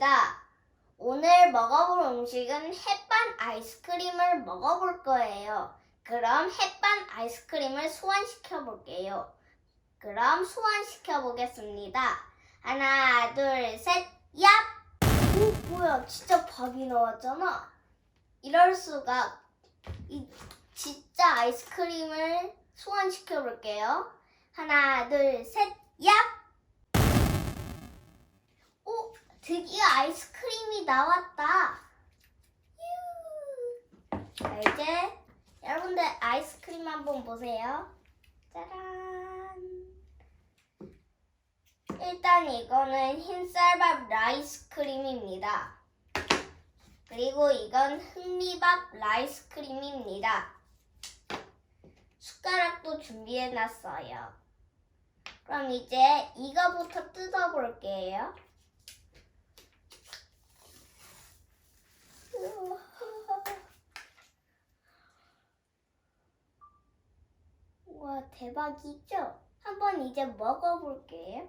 반갑습니다. 오늘 먹어볼 음식은 햇반 아이스크림을 먹어볼 거예요. 그럼 햇반 아이스크림을 소환시켜 볼게요. 그럼 소환시켜 보겠습니다. 하나, 둘, 셋, 얍! 오, 뭐야, 진짜 밥이 나왔잖아. 이럴 수가. 이 진짜 아이스크림을 소환시켜 볼게요. 하나, 둘, 셋, 얍! 오, 드디어 아이스크림이 나왔다. 유. 자, 이제 여러분들 아이스크림 한번 보세요. 짜란. 일단 이거는 흰쌀밥 라이스크림입니다. 그리고 이건 흑미밥 라이스크림입니다. 숟가락도 준비해놨어요. 그럼 이제 이거부터 뜯어볼게요. 와 대박이죠? 한번 이제 먹어볼게요.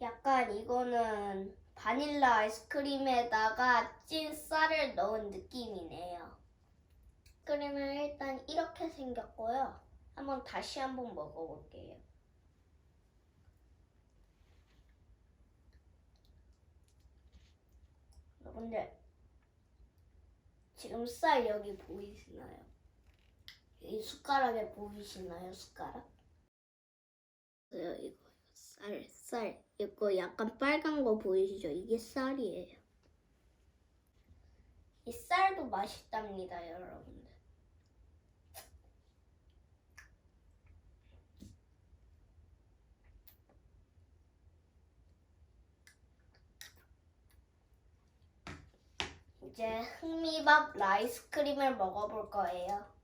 약간 이거는 바닐라 아이스크림에다가 찐 쌀을 넣은 느낌이네요. 크림은 일단 이렇게 생겼고요. 한번 다시 한번 먹어볼게요. 여러분들 지금 쌀 여기 보이시나요? 이 숟가락에 보이시나요? 숟가락? 이거 이거 쌀, 쌀. 이거 약간 빨간 거 보이시죠? 이게 쌀이에요. 이 쌀도 맛있답니다, 여러분들. 이제 흑미밥 라이스크림을 먹어볼 거예요.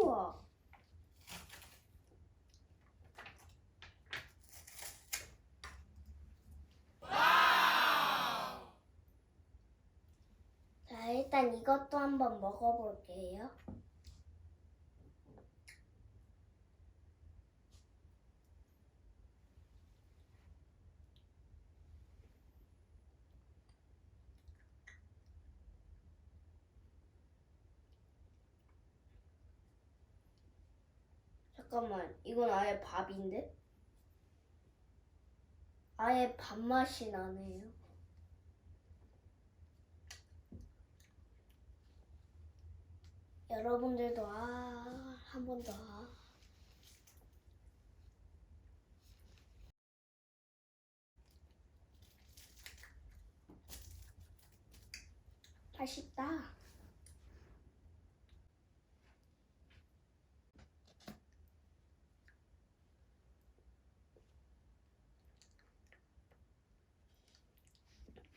우와. 자, 일단 이것도 한번 먹어볼게요. 잠깐만, 이건 아예 밥인데? 아예 밥맛이 나네요. 여러분들도 아, 한 번 더. 아. 맛있다.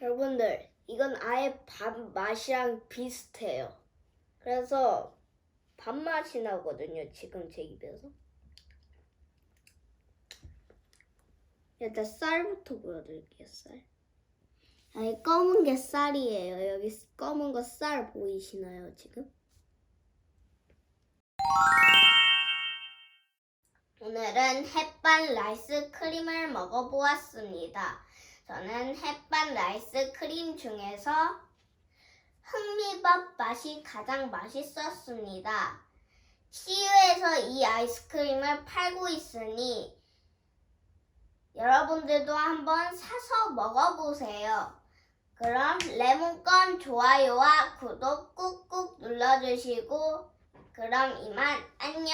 여러분들, 이건 아예 밥 맛이랑 비슷해요. 그래서 밥맛이 나거든요. 지금 제 입에서. 일단 쌀부터 보여드릴게요. 쌀. 아니 검은 게 쌀이에요. 여기 검은 거 쌀 보이시나요? 지금? 오늘은 햇반 라이스 크림을 먹어보았습니다. 저는 햇반 라이스 크림 중에서 흑미밥 맛이 가장 맛있었습니다. CU에서 이 아이스크림을 팔고 있으니 여러분들도 한번 사서 먹어보세요. 그럼 레몬껌 좋아요와 구독 꾹꾹 눌러주시고 그럼 이만 안녕.